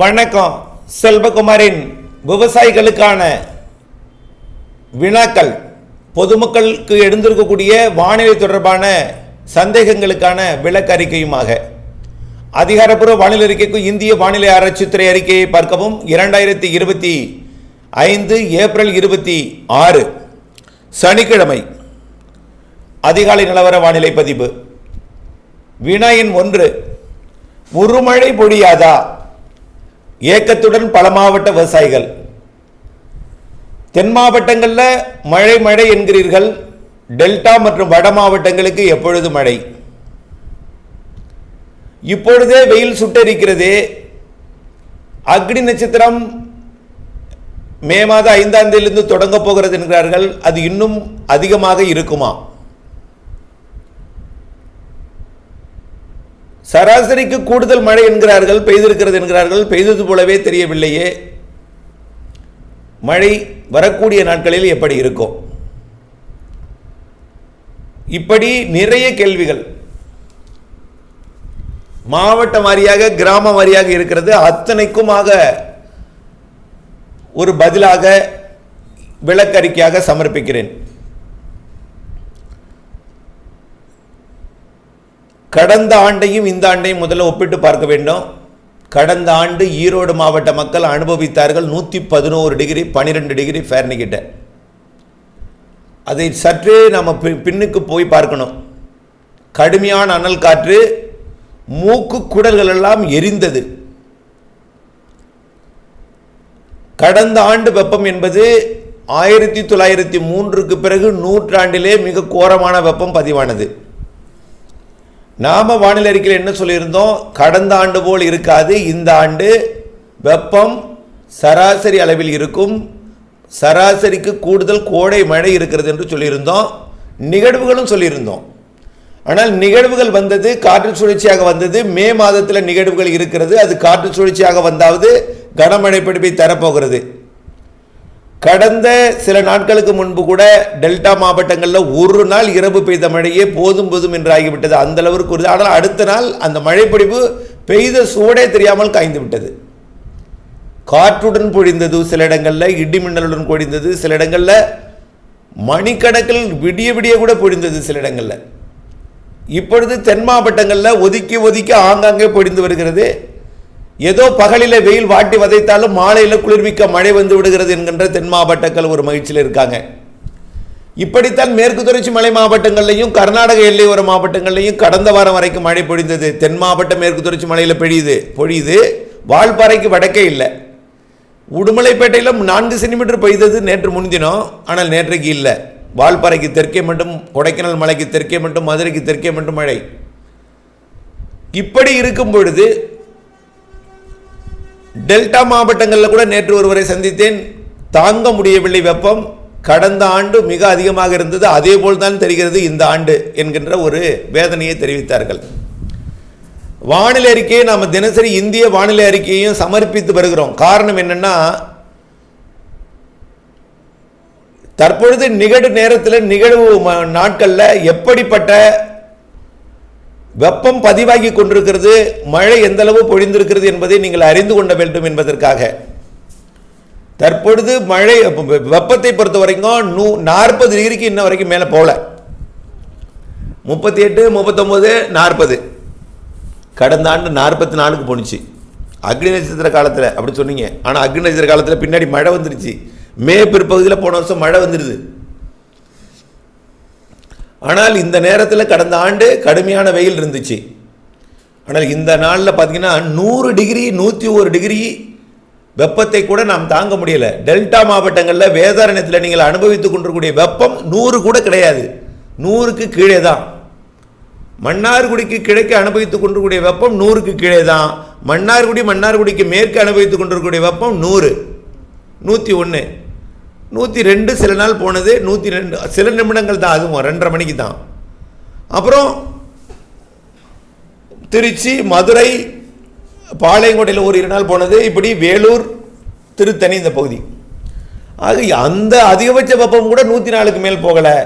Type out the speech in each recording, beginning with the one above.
வணக்கம். செல்வகுமாரின் விவசாயிகளுக்கான வினாக்கள். பொதுமக்களுக்கு எழுந்திருக்கக்கூடிய வானிலை தொடர்பான சந்தேகங்களுக்கான விளக்க அறிக்கையுமாக அதிகாரப்பூர்வ வானிலை அறிக்கைக்கு இந்திய வானிலை ஆராய்ச்சித்துறை அறிக்கையை பார்க்கவும். இரண்டாயிரத்தி இருபத்தி ஐந்து ஏப்ரல் இருபத்தி ஆறு சனிக்கிழமை. அதிகாலை நிலவர வானிலை பதிவு. வினாயின் ஒன்று. உருமழை பொழியாதா? ஏக்கத்துடன் பல மாவட்ட விவசாயிகள். தென் மாவட்டங்களில் மழை மழை என்கிறீர்கள். டெல்டா மற்றும் வட மாவட்டங்களுக்கு எப்பொழுது மழை? இப்பொழுதே வெயில் சுட்டரிக்கிறதே. அக்னி நட்சத்திரம் மே மாதம் ஐந்தாம் தேதியிலிருந்து தொடங்க போகிறது என்கிறார்கள். அது இன்னும் அதிகமாக இருக்குமா? சராசரிக்கு கூடுதல் மழை என்கிறார்கள் பெய்திருக்கிறது என்கிறார்கள் பெய்தது போலவே தெரியவில்லையே. மழை வரக்கூடிய நாட்களில் எப்படி இருக்கும்? இப்படி நிறைய கேள்விகள். மாவட்ட வாரியாக கிராம வாரியாக இருக்கிறது. அத்தனைக்குமாக ஒரு பதிலாக விளக்கறிக்கையாக சமர்ப்பிக்கிறேன். கடந்த ஆண்டையும் இந்த ஆண்டையும் முதல்ல ஒப்பிட்டு பார்க்க வேண்டும். கடந்த ஆண்டு ஈரோடு மாவட்ட மக்கள் அனுபவித்தார்கள் நூற்றி பதினோரு டிகிரி பன்னிரெண்டு டிகிரி ஃபேர்னிகிட்ட அதை சற்றே நம்ம பி- பின்னுக்கு போய் பார்க்கணும். கடுமையான அனல் காற்று மூக்கு குடல்கள் எல்லாம் எரிந்தது. கடந்த ஆண்டு வெப்பம் என்பது ஆயிரத்தி தொள்ளாயிரத்தி மூன்றுக்கு பிறகு நூற்றாண்டிலே மிக கோரமான வெப்பம் பதிவானது. நாம் வானிலை அறிக்கையில் என்ன சொல்லியிருந்தோம்? கடந்த ஆண்டு போல் இருக்காது. இந்த ஆண்டு வெப்பம் சராசரி அளவில் இருக்கும். சராசரிக்கு கூடுதல் கோடை மழை இருக்கிறது என்று சொல்லியிருந்தோம். நிகழ்வுகளும் சொல்லியிருந்தோம். ஆனால் நிகழ்வுகள் வந்தது காற்று சுழற்சியாக வந்தது. மே மாதத்தில் நிகழ்வுகள் இருக்கிறது. அது காற்று சுழற்சியாக வந்தாவது கனமழை பிடிப்பை தரப்போகிறது. கடந்த சில நாட்களுக்கு முன்பு கூட டெல்டா மாவட்டங்களில் ஒரு நாள் இரவு பெய்த மழையே போதும் போதும் என்று ஆகிவிட்டது. அந்த அளவிற்கு ஒரு ஆனால் அடுத்த நாள் அந்த மழைப்பொழிவு பெய்த சுவடே தெரியாமல் காய்ந்து விட்டது. காற்றுடன் பொழிந்தது சில இடங்களில் இடிமின்னலுடன் பொழிந்தது சில இடங்களில் மணிக்கணக்கில் விடிய விடிய கூட பொழிந்தது சில இடங்களில். இப்பொழுது தென் மாவட்டங்களில் ஒதுக்கி ஒதுக்கி ஆங்காங்கே பொழிந்து வருகிறது. ஏதோ பகலில் வெயில் வாட்டி வதைத்தாலும் மாலையில் குளிர்விக்க மழை வந்து விடுகிறது என்கின்ற தென் மாவட்டங்கள் ஒரு மகிழ்ச்சியில் இருக்காங்க. இப்படித்தான் மேற்கு தொடர்ச்சி மலை மாவட்டங்கள்லையும் கர்நாடக எல்லையோர மாவட்டங்கள்லையும் கடந்த வாரம் வரைக்கும் மழை பொழிந்தது. தென் மாவட்டம் மேற்கு தொடர்ச்சி மலையில் பெய்யுது. பொழியுது. வால்பாறைக்கு வடக்கே இல்லை. உடுமலைப்பேட்டையில் நான்கு சென்டிமீட்டர் பெய்தது நேற்று முன்தினம். ஆனால் நேற்றைக்கு இல்லை. வால்பாறைக்கு தெற்கே மட்டும் கொடைக்கானல் மலைக்கு தெற்கே மட்டும் மதுரைக்கு தெற்கே மட்டும் மழை. இப்படி இருக்கும் பொழுது டெல்டா மாவட்டங்களில் கூட நேற்று ஒருவரை சந்தித்தேன். தாங்க முடியவில்லை வெப்பம். கடந்த ஆண்டு மிக அதிகமாக இருந்தது. அதே போல் தான் தெரிகிறது இந்த ஆண்டு என்கின்ற ஒரு வேதனையை தெரிவித்தார்கள். வானிலை அறிக்கையை நாம் தினசரி இந்திய வானிலை அறிக்கையையும் சமர்ப்பித்து வருகிறோம். காரணம் என்னன்னா தற்பொழுது நிகழ்வு நேரத்தில் நிகழ்வு ம- எப்படிப்பட்ட வெப்பம் பதிவாகி கொண்டிருக்கிறது மழை எந்த அளவு பொழிந்திருக்கிறது என்பதை நீங்கள் அறிந்து கொள்ள வேண்டும் என்பதற்காக. தற்பொழுது மழை வெப்பத்தை பொறுத்த வரைக்கும் நூ நாற்பது டிகிரிக்கு இன்ன வரைக்கும் மேலே போகல. முப்பத்தி எட்டு முப்பத்தொம்போது நாற்பது. கடந்த ஆண்டு நாற்பத்தி நாலுக்கு போணுச்சு. அக்னி நட்சத்திர காலத்தில் அப்படி சொன்னீங்க. ஆனால் அக்னி நட்சத்திர காலத்தில் பின்னாடி மழை வந்துருச்சு. மே பிற்பகுதியில் போன வருஷம் மழை வந்துடுது ஆனால் இந்த நேரத்தில் கடந்த ஆண்டு கடுமையான வெயில் இருந்துச்சு. ஆனால் இந்த நாளில் பார்த்தீங்கன்னா நூறு டிகிரி நூற்றி ஒரு டிகிரி வெப்பத்தை கூட நாம் தாங்க முடியலை. டெல்டா மாவட்டங்களில் வேதாரண்யத்தில் நீங்கள் அனுபவித்துக் கொண்டிருக்கக்கூடிய வெப்பம் நூறு கூட கிடையாது. நூறுக்கு கீழே தான். மன்னார்குடிக்கு கிழக்கு அனுபவித்துக் கொண்டிருக்கூடிய வெப்பம் நூறுக்கு கீழே தான். மன்னார்குடி மன்னார்குடிக்கு மேற்கு அனுபவித்துக் கொண்டிருக்கக்கூடிய வெப்பம் நூறு. நூற்றி ஒன்று நூற்றி ரெண்டு சில நாள் போனது நூற்றி ரெண்டு சில நிமிடங்கள் தான் அதுவும் ரெண்டரை மணிக்கு தான். அப்புறம் திருச்சி மதுரை பாளையங்கோட்டையில் ஒரு இரு நாள் போனது இப்படி வேலூர் திருத்தணி இந்த பகுதி. ஆக அந்த அதிகபட்ச வெப்பம் கூட நூற்றி நாலுக்கு மேல் போகலை.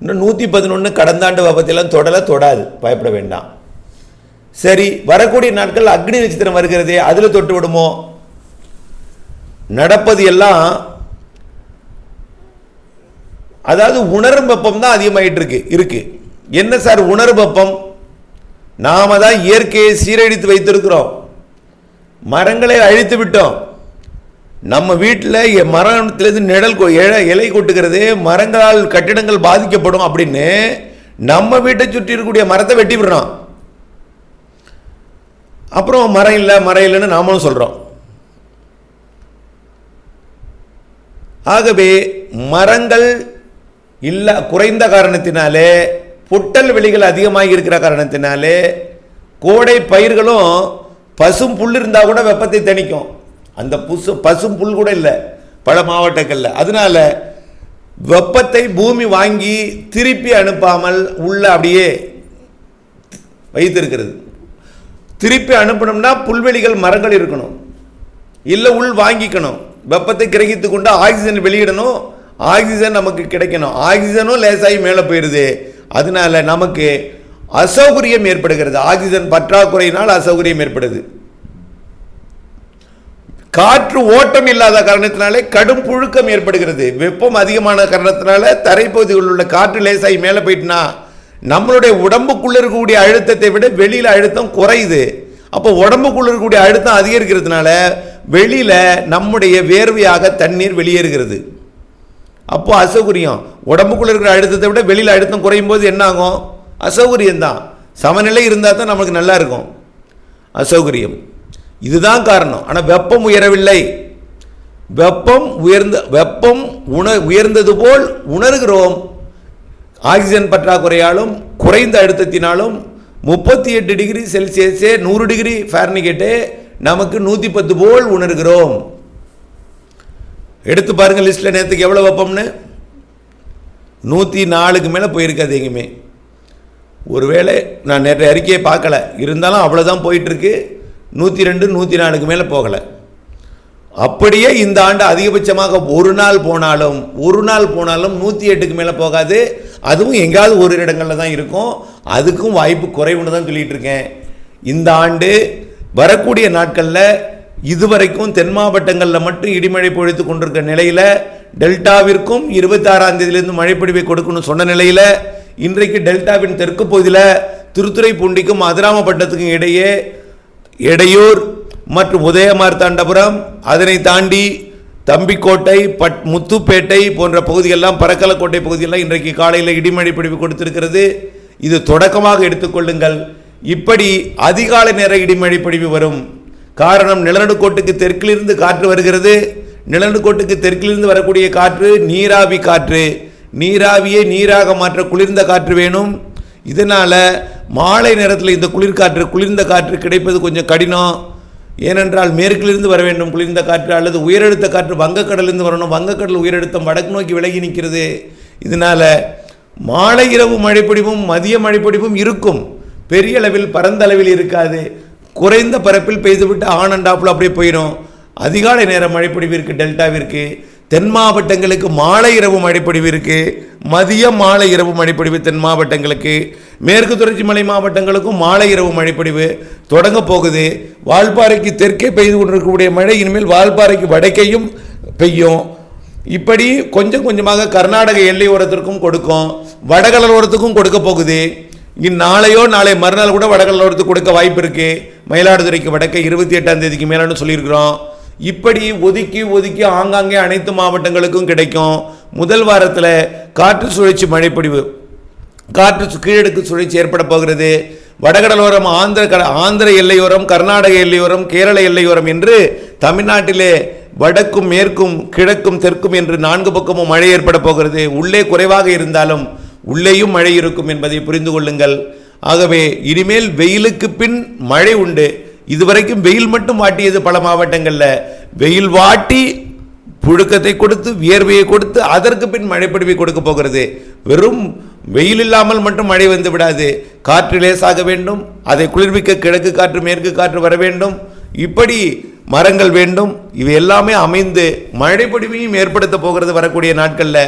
இன்னும் நூற்றி பதினொன்று கடந்த ஆண்டு வெப்பத்திலாம் தொடலை தொடாது பயப்பட வேண்டாம். சரி வரக்கூடிய நாட்கள் அக்னி நட்சத்திரம் வருகிறதே அதில் தொட்டு விடுமோ? நடப்பது எல்லாம் அதாவது உணரும் வெப்பம் தான் அதிகமாகிட்டு இருக்கு இருக்கு. என்ன சார் உணரும் வெப்பம்? நாம தான் இயற்கையை சீரழித்து வைத்திருக்கிறோம். மரங்களை அழித்து விட்டோம். நம்ம வீட்டில் மரத்துலேருந்து நிழல் கொ- இலை கொட்டுகிறது மரங்களால் கட்டிடங்கள் பாதிக்கப்படும் அப்படின்னு நம்ம வீட்டை சுற்றி இருக்கக்கூடிய மரத்தை வெட்டி விடுறோம். அப்புறம் மரம் இல்லை மரம் இல்லைன்னு நாமளும் சொல்கிறோம் ஆகவே மரங்கள் இல்லை குறைந்த காரணத்தினாலே புட்டல் வெளிகள் அதிகமாக இருக்கிற காரணத்தினாலே கோடை பயிர்களும் பசும் புல் இருந்தால் கூட வெப்பத்தை தணிக்கும். அந்த புசு பசும் புல் கூட இல்லை பல மாவட்டங்களில். அதனால வெப்பத்தை பூமி வாங்கி திருப்பி அனுப்பாமல் உள்ள அப்படியே வைத்திருக்கிறது. திருப்பி அனுப்பணும்னா புல்வெளிகள் மரங்கள் இருக்கணும். இல்லை உள் வாங்கிக்கணும். வெப்பத்தை கிரகித்து கொண்டு ஆக்சிஜன் வெளியிடணும். ஆக்சிஜன் நமக்கு கிடைக்கணும். ஆக்சிஜனும் லேசாகி மேலே போயிடுது. அதனால நமக்கு அசௌகரியம் ஏற்படுகிறது. ஆக்சிஜன் பற்றாக்குறையினால் அசௌகரியம் ஏற்படுது. காற்று ஓட்டம் இல்லாத காரணத்தினாலே கடும் புழுக்கம் ஏற்படுகிறது. வெப்பம் அதிகமான காரணத்தினால தரைப்பகுதிகளில் உள்ள காற்று லேசாகி மேலே போயிட்டுனா நம்மளுடைய உடம்புக்குள்ள இருக்கக்கூடிய அழுத்தத்தை விட வெளியில் அழுத்தம் குறையுது. அப்போ உடம்புக்குள்ள இருக்கக்கூடிய அழுத்தம் அதிகரிக்கிறதுனால வெளியில் நம்முடைய வேர்வையாக தண்ணீர் வெளியேறுகிறது. அப்போது அசௌகரியம். உடம்புக்குள்ளே இருக்கிற அழுத்தத்தை விட வெளியில் அழுத்தம் குறையும் போது என்னாகும்? அசௌகரியம் தான் சமநிலை இருந்தால் தான் நமக்கு நல்லா இருக்கும். அசௌகரியம். இதுதான் காரணம். ஆனால் வெப்பம் உயரவில்லை. வெப்பம் உயர்ந்த வெப்பம் உண உயர்ந்தது போல் உணர்கிறோம். ஆக்சிஜன் பற்றாக்குறையாலும் குறைந்த அழுத்தத்தினாலும் முப்பத்தி எட்டு டிகிரி செல்சியஸே நூறு டிகிரி ஃபேர்னிகேட்டே நமக்கு நூற்றி பத்து போல் உணர்கிறோம். எடுத்து பாருங்கள் லிஸ்ட்டில் நேற்றுக்கு எவ்வளோ வைப்போம்னு? நூற்றி நாலுக்கு மேலே போயிருக்காது எங்கேயுமே. ஒருவேளை நான் நேற்று அறிக்கையை பார்க்கல. இருந்தாலும் அவ்வளோதான் போயிட்டுருக்கு. நூற்றி ரெண்டு நூற்றி நாலுக்கு மேலே போகலை. அப்படியே இந்த ஆண்டு அதிகபட்சமாக ஒரு நாள் போனாலும் ஒரு நாள் போனாலும் நூற்றி எட்டுக்கு மேலே போகாது. அதுவும் எங்கேயாவது ஒரு இடங்களில் தான் இருக்கும். அதுக்கும் வாய்ப்பு குறைவுன்னு தான் சொல்லிகிட்டு இருக்கேன். இந்த ஆண்டு வரக்கூடிய நாட்களில் இதுவரைக்கும் தென் மாவட்டங்களில் மட்டும் இடிமழை பொழித்து கொண்டிருக்க நிலையில் டெல்டாவிற்கும் இருபத்தாறாம் தேதியிலிருந்து மழைப்பிடிவை கொடுக்கணும்னு சொன்ன நிலையில் இன்றைக்கு டெல்டாவின் தெற்கு பகுதியில் திருத்துறைப்பூண்டிக்கும் அதிராமப்பட்டத்துக்கும் இடையே எடையூர் மற்றும் உதயமார்த்தாண்டபுரம் அதனை தாண்டி தம்பிக்கோட்டை பட் முத்துப்பேட்டை போன்ற பகுதிகளெல்லாம் பறக்கலக்கோட்டை பகுதியெல்லாம் இன்றைக்கு காலையில் இடிமழை பிடிவு கொடுத்திருக்கிறது. இது தொடக்கமாக எடுத்துக்கொள்ளுங்கள் இப்படி அதிகாலை நேர இடிமழை பிடிவு வரும். காரணம் நிலநடுக்கோட்டுக்கு தெற்கிலிருந்து காற்று வருகிறது. நிலநடுக்கோட்டுக்கு தெற்கிலிருந்து வரக்கூடிய காற்று நீராவி காற்று. நீராவியை நீராக மாற்ற குளிர்ந்த காற்று வேணும். இதனால் மாலை நேரத்தில் இந்த குளிர்காற்று குளிர்ந்த காற்று கிடைப்பது கொஞ்சம் கடினம். ஏனென்றால் மேற்கிலிருந்து வர வேண்டும் குளிர்ந்த காற்று அல்லது உயரழுத்த காற்று வங்கக்கடலிருந்து வரணும். வங்கக்கடல் உயரழுத்தம் வடக்கு நோக்கி விலகி நிற்கிறது. இதனால் மாலை இரவு மழைப்பொழிவும் மதிய மழைப்பொழிவும் இருக்கும். பெரிய அளவில் பரந்த அளவில் இருக்காது. குறைந்த பரப்பில் பெய்துவிட்டு ஆன் அண்ட் ஆஃப்ல அப்படியே போயிடும். அதிகாலை நேரம் மழைப்பொழிவிற்கு டெல்டாவிற்கு தென் மாவட்டங்களுக்கு மாலை இரவு மழைப்பொழிவு மதியம் மாலை இரவு மழைப்பொழிவு தென் மாவட்டங்களுக்கு. மேற்கு தொடர்ச்சி மலை மாவட்டங்களுக்கும் மாலை இரவு மழைப்பொழிவு தொடங்க போகுது. வால்பாறைக்கு தெற்கே பெய்து கொண்டிருக்கக்கூடிய மழை இனிமேல் வால்பாறைக்கு வடக்கையும் பெய்யும். இப்படி கொஞ்சம் கொஞ்சமாக கர்நாடக எல்லை ஓரத்திற்கும் கொடுக்கும். வடகடலோரத்துக்கும் கொடுக்க போகுது. நாளையோ நாளை மறுநாள் கூட வடகடலோரத்துக்கு கொடுக்க வாய்ப்பு இருக்குது மயிலாடுதுறைக்கு வடக்கே இருபத்தி எட்டாம் தேதிக்கு மேலான்னு சொல்லியிருக்கிறோம். இப்படி ஒதுக்கி ஒதுக்கி ஆங்காங்கே அனைத்து மாவட்டங்களுக்கும் கிடைக்கும். முதல் வாரத்தில் காற்று சுழற்சி மழைப்பொழிவு. காற்று சு- கீழடுக்கு சுழற்சி ஏற்பட போகிறது. வடகடலோரம் ஆந்திர கட ஆந்திர எல்லையோரம் கர்நாடக எல்லையோரம் கேரள எல்லையோரம் என்று தமிழ்நாட்டிலே வடக்கும் மேற்கும் கிழக்கும் தெற்கும் என்று நான்கு பக்கமும் மழை ஏற்பட போகிறது. உள்ளே குறைவாக இருந்தாலும் உள்ளேயும் மழை இருக்கும் என்பதை புரிந்து கொள்ளுங்கள். ஆகவே இனிமேல் வெயிலுக்கு பின் மழை உண்டு. இதுவரைக்கும் வெயில் மட்டும் வாட்டியது பல மாவட்டங்களில். வெயில் வாட்டி புழுக்கத்தை கொடுத்து வியர்வையை கொடுத்து அதற்கு பின் மழைப்பொழிவை கொடுக்க போகிறது. வெறும் வெயில் இல்லாமல் மட்டும் மழை வந்து விடாது. காற்று லேசாக வேண்டும். அதை குளிர்விக்க கிழக்கு காற்று மேற்கு காற்று வர வேண்டும். இப்படி மரங்கள் வேண்டும். இவை எல்லாமே அமைந்து மழைப்பொடிவையும் ஏற்படுத்த போகிறது வரக்கூடிய நாட்களில்.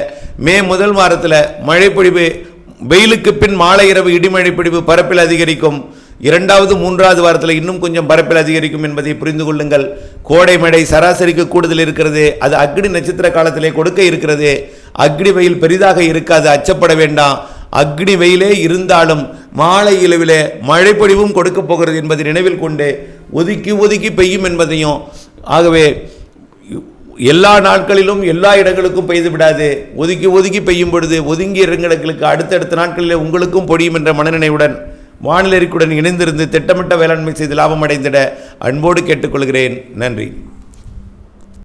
மே முதல் வாரத்தில் மழைப்பொழிவு வெயிலுக்கு பின் மாலை இரவு இடிமழை பொழிவு பரப்பில் அதிகரிக்கும். இரண்டாவது மூன்றாவது வாரத்தில் இன்னும் கொஞ்சம் பரப்பில் அதிகரிக்கும் என்பதை புரிந்து கொள்ளுங்கள். கோடை மழை சராசரிக்கு கூடுதல் இருக்கிறது. அது அக்னி நட்சத்திர காலத்திலே கொடுக்க இருக்கிறது. அக்னி வெயில் பெரிதாக இருக்காது அச்சப்பட வேண்டாம். அக்னி வெயிலே இருந்தாலும் மாலை இளவிலே மழைப்பொழிவும் கொடுக்க போகிறது என்பதை நினைவில் கொண்டு ஒதுக்கி ஒதுக்கி பெய்யும் என்பதையும். ஆகவே எல்லா நாட்களிலும் எல்லா இடங்களுக்கும் பெய்து விடாது. ஒதுக்கி ஒதுக்கி பெய்யும் பொழுது ஒதுங்கிய இடங்களுக்கு அடுத்தடுத்த நாட்களில் உங்களுக்கும் பொடியும் என்ற மனநினைவுடன் வானிலை அறிக்கையுடன் இணைந்திருந்து திட்டமிட்ட வேளாண்மை செய்து லாபம் அடைந்திட அன்போடு கேட்டுக்கொள்கிறேன். நன்றி.